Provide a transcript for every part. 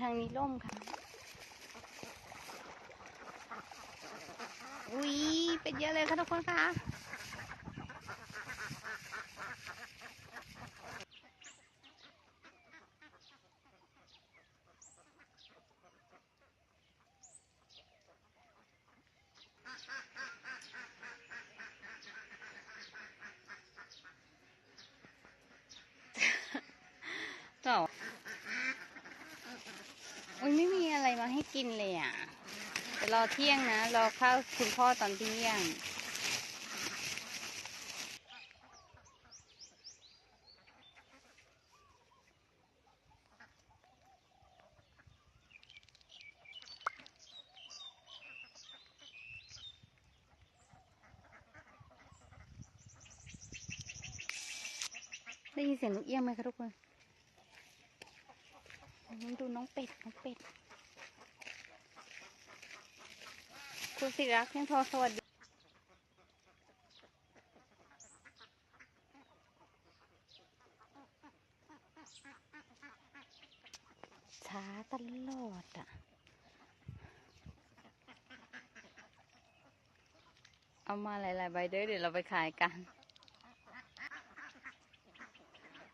ทางนี้ล่มค่ะ อุ้ยเป็นเยอะเลยค่ะทุกคนค่ะ กินเลยอะแต่รอเที่ยงนะ รอข้าวคุณพ่อตอนเที่ยง ได้ยินเสียงนกเอี้ยงไหมคะทุกคนน้องดูน้องเป็ด น้องเป็ด คุณศิรักษ์ยังโทรสวัสดีช้าตลอดอะ เอามาหลายๆใบเด้อเดี๋ยวเราไปขายกัน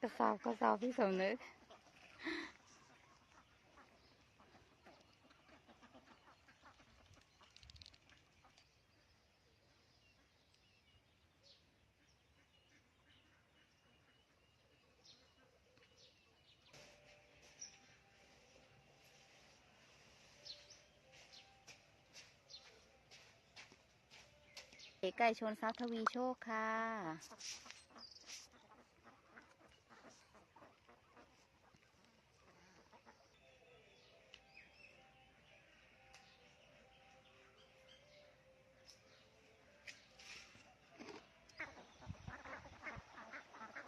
กระสอบกระสอบพี่สมนึก เก๋ไก่ชนทรัพย์ทวีโชคค่ะ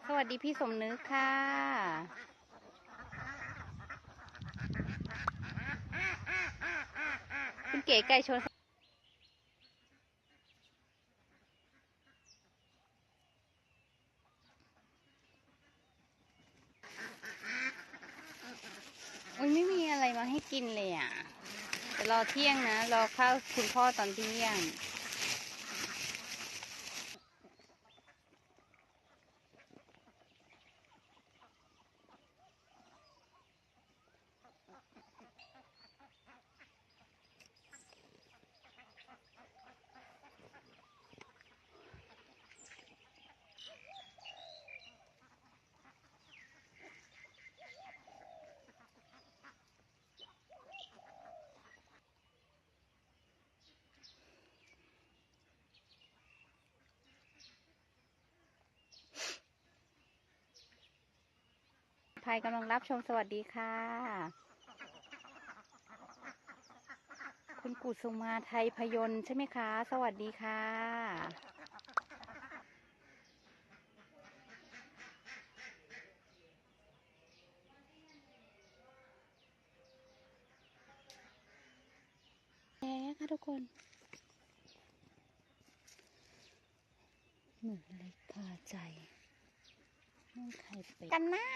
สวัสดีพี่สมนึกค่ะคุณเก๋ไก่ชน อุ้ยไม่มีอะไรมาให้กินเลยอะแต่รอเที่ยงนะ รอข้าวคุณพ่อตอนเที่ยง ภัยกำลังรับชมสวัสดีค่ะ คุณกุสุมาไทยพยนต์ใช่ไหมคะ สวัสดีค่ะ แย่ค่ะทุกคนหนูเล็กพาใจน้องไข่เป็ดกันหน้า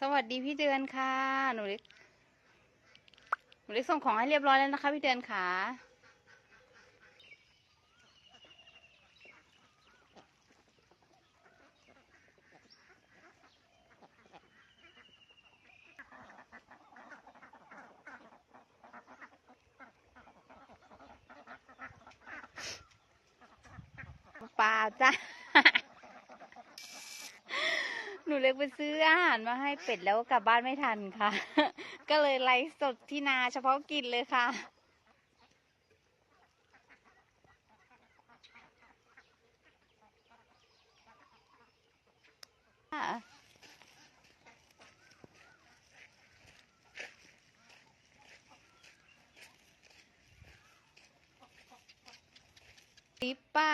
สวัสดีพี่เดือนค่ะ หนูเล็ก หนูเล็กส่งของให้เรียบร้อยแล้วนะคะพี่เดือนค่ะปล่าจ้ะ ห นูเล็กไปซื้ออาหารมาให้เป็ดแล้วกลับบ้านไม่ทันค่ะ ก็เลยไลฟ์สดที่นาเฉพาะกินเลยค่ะค่ะป้า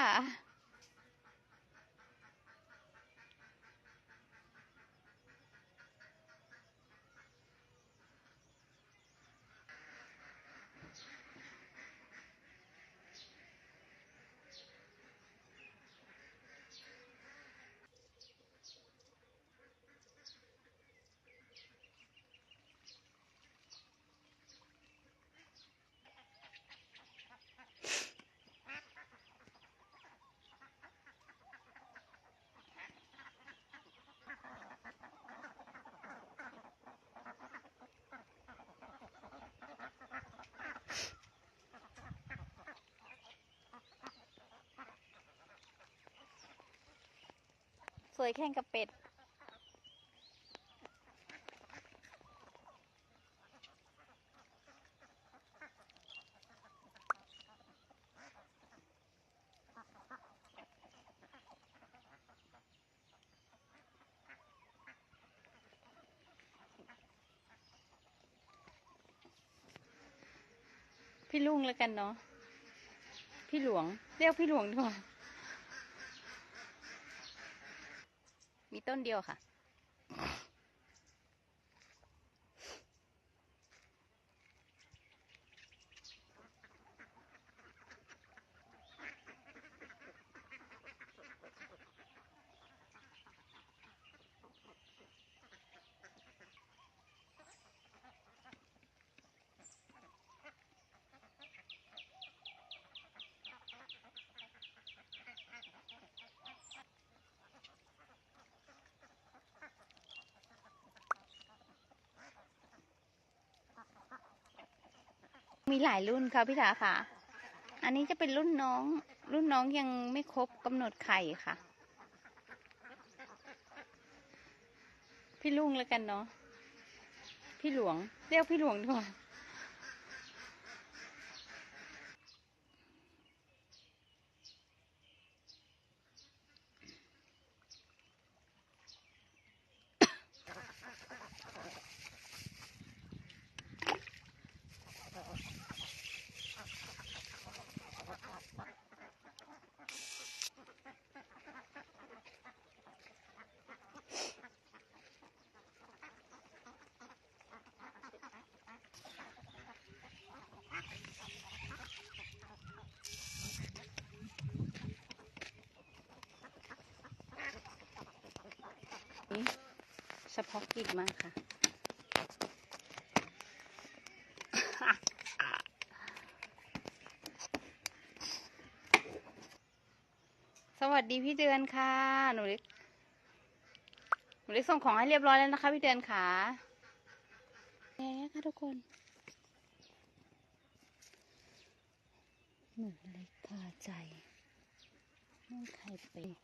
วยแข่งกับเป็ด พี่ลุงแล้วกันเนาะพี่หลวง เรียกพี่หลวงดีกว่า มีต้น มีหลายรุ่นค่ะพี่ถาค่ะ อันนี้จะเป็นรุ่นน้อง รุ่นน้องยังไม่ครบกำหนดไข่ค่ะ พี่ลุงแล้วกันเนาะพี่หลวงเรียกพี่หลวงดีกว่า นี่ เฉพาะกิจมากค่ะ สวัสดีพี่เดือนค่ะ หนูเล็ก หนูเล็กส่งของให้เรียบร้อยแล้วนะคะ พี่เดือนค่ะแย่ค่ะทุกคน หนูเล็กพาใจน้องไข่เป็ด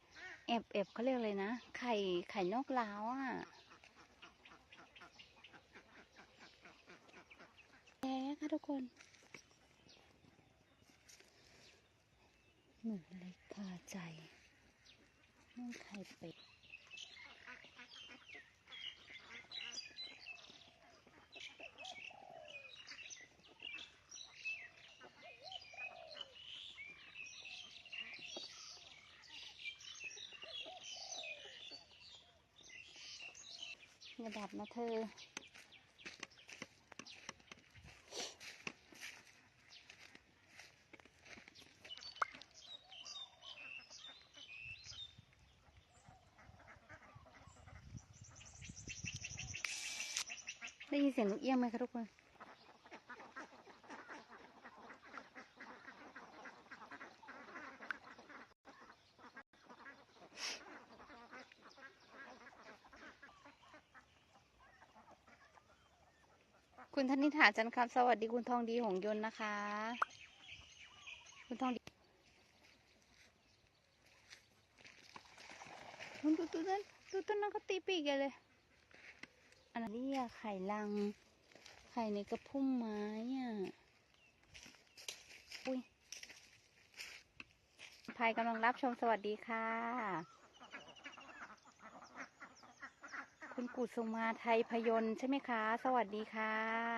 แอบแอบเขาเรียกอะไรนะ ไข่ไข่นกล้าวอะ แย่ค่ะทุกคนหนูเล็กพาใจน้องไข่เป็ดอย่าดับนะเธอ ได้ยินเสียงนกเอี้ยงไหมคะทุกคน คุณธนิษฐาจันทร์ครับ สวัสดีคุณทองดีหงยนต์นะคะ คุณทองดีดูดูตัวนั้นดูตัวนั้นก็ตีปีกเลย อะไรเรียกไข่ลัง ไข่ในกระพุ่มไม้อะ อุ้ยภัยกำลังรับชมสวัสดีค่ะ คุณกุศุมาไทยพยนต์ใช่ไหมคะ สวัสดีค่ะ